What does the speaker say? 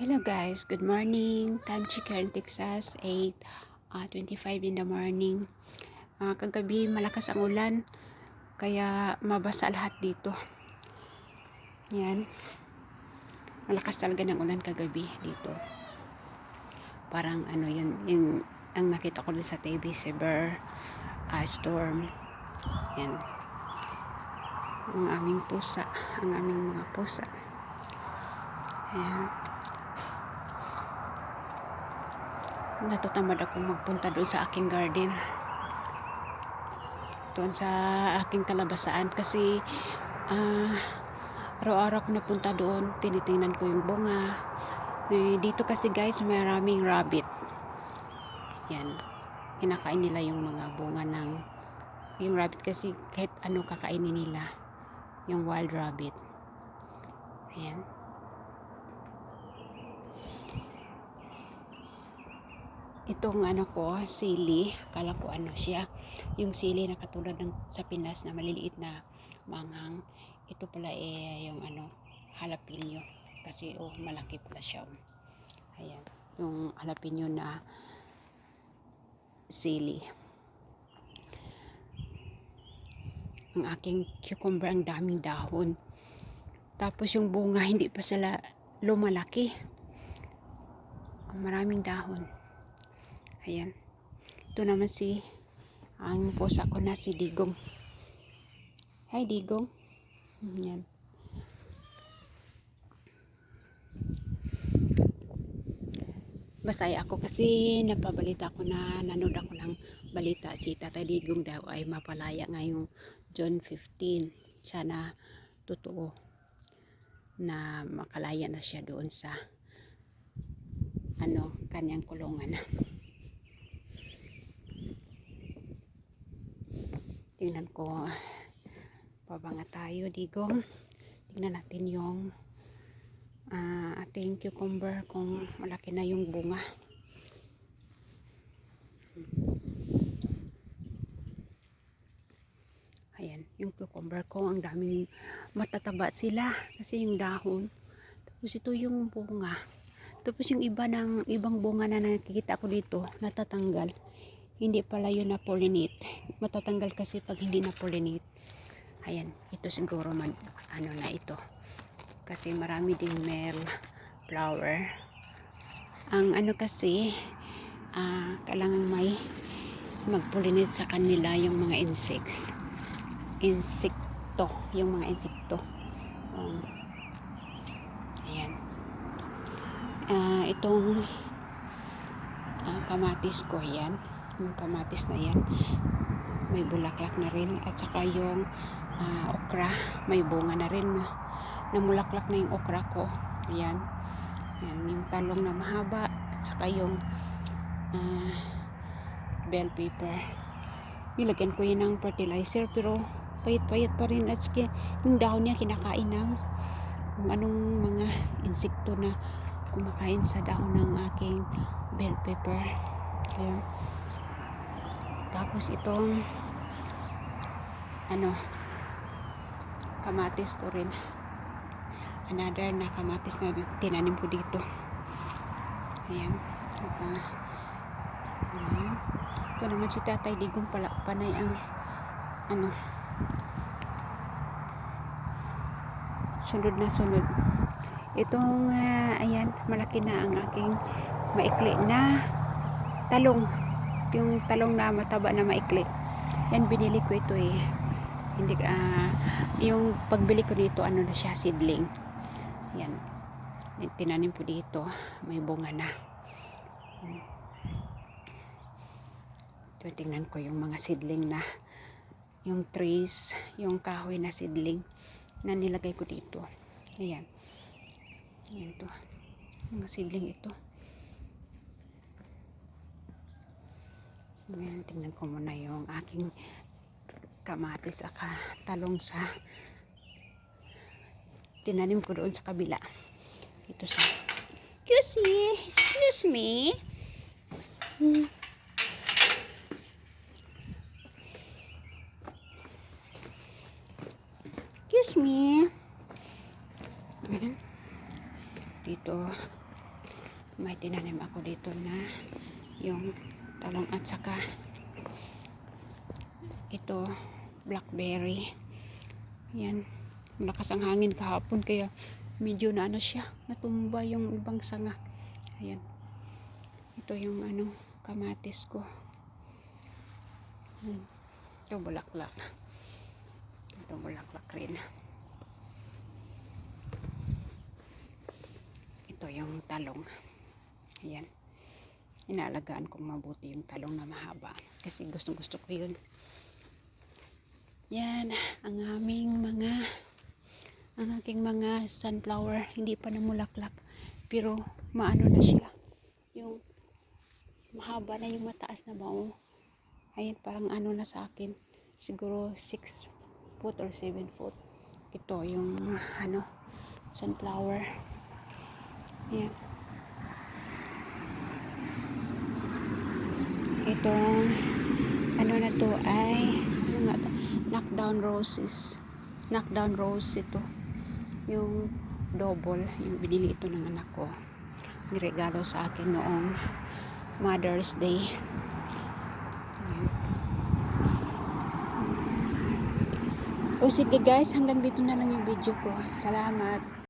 Hello guys, good morning. Time check in Texas, 8, ah, 25 in the morning. Ah, kagabi malakas ang ulan, kaya mabasa lahat dito. Yan. Malakas talaga ng ulan kagabi dito. Parang ano yun, yung, ang nakita ko din sa TV, severe ah, storm. Yan. Ang aming pusa, ang aming mga pusa. Ayan. Natatamad akong magpunta doon sa aking garden. Doon sa aking kalabasaan. Kasi ah araw-araw ko napunta doon. Tinitingnan ko yung bunga. Eh, dito kasi guys maraming rabbit. Yan. Kinakain nila yung mga bunga ng yung rabbit kasi kahit ano kakainin nila yung wild rabbit. Ayan itong ano ko, sili, kala ko ano siya, yung sili na katulad ng sa Pinas na maliliit na manghang, ito pala eh yung ano, jalapeno, kasi oh malaki pala siya. oh. Ayan, yung jalapeno na sili. Ang aking cucumber ang daming dahon. Tapos yung bunga hindi pa sila lumalaki. Maraming dahon. Ayan. Ito naman si ang pusa ko na si Digong. Hi Digong. Ayan. Masaya ako kasi napabalita ko na nanood ako ng balita si Tatay Digong daw ay mapalaya ngayong June 15. Sana totoo na makalaya na siya doon sa ano kanyang kulungan. Tingnan ko. Pabanga tayo, digong. Tingnan natin yung uh, ating cucumber kung malaki na yung bunga. Ayan, yung cucumber ko, ang daming matataba sila kasi yung dahon. Tapos ito yung bunga. Tapos yung iba ng ibang bunga na nakikita ko dito, natatanggal hindi pala yun na pollinate. Matatanggal kasi pag hindi na pollinate. Ayan ito siguro man ano na ito. Kasi marami ding male flower. Ang ano kasi uh, kailangan may mag pollinate sa kanila yung mga insects. Insekto yung mga insekto. Um, ayan. Uh, itong uh, kamatis ko yan yung kamatis na yan. May bulaklak na rin at saka yung uh, okra. May bunga na rin namulaklak na yung okra ko. Ayan. Yan yung talong na mahaba at saka yung uh, bell pepper nilagyan ko yun ng fertilizer pero payat-payat pa rin at saka yung dahon niya kinakain ng kung anong mga insekto na kumakain sa dahon ng aking bell pepper ayan tapos itong ano kamatis ko rin. Another na kamatis na tinanim ko dito. Ayan. Uh, ayan. Ito naman si Tatay Digong pala panay ang ano sunod na sunod. Itong uh, ayan, malaki na ang aking maikli na talong yung talong na mataba na maikli. Yan binili ko ito eh. Hindi uh, yung pagbili ko dito ano na siya seedling. Yan tinanim ko dito. May bunga na. Ito tingnan ko yung mga seedling na. Yung trees yung kahoy na seedling na nilagay ko dito. Ayan. Ayan to. Mga seedling ito Ayan, tingnan ko muna yung aking kamatis aka talong sa tinanim ko doon sa kabila. Ito sa Excuse me. Excuse me. Hmm. Excuse me. Dito. may tinanim ako dito na yung talong at saka ito blackberry. Yan. Malakas ang hangin kahapon kaya medyo na ano siya natumba yung ibang sanga. Ayan. Ito yung ano kamatis ko. Hmm. ito bulaklak. Ito bulaklak rin. Ito yung talong. Ayan inaalagaan kong mabuti yung talong na mahaba. Kasi gustong gusto ko yun. Yan ang aming mga ang aking mga sunflower. Hindi pa namulaklak pero maano na siya yung mahaba na yung mataas na bao ayan parang ano na sa akin. Siguro 6 foot or 7 foot. Ito yung ano sunflower. Ayan itong ano na to ay ano nga to? Knockdown roses. Knockdown rose ito. Yung double yung binili ito ng anak ko. Niregalo sa akin noong Mother's Day. O sige guys hanggang dito na lang yung video ko. Salamat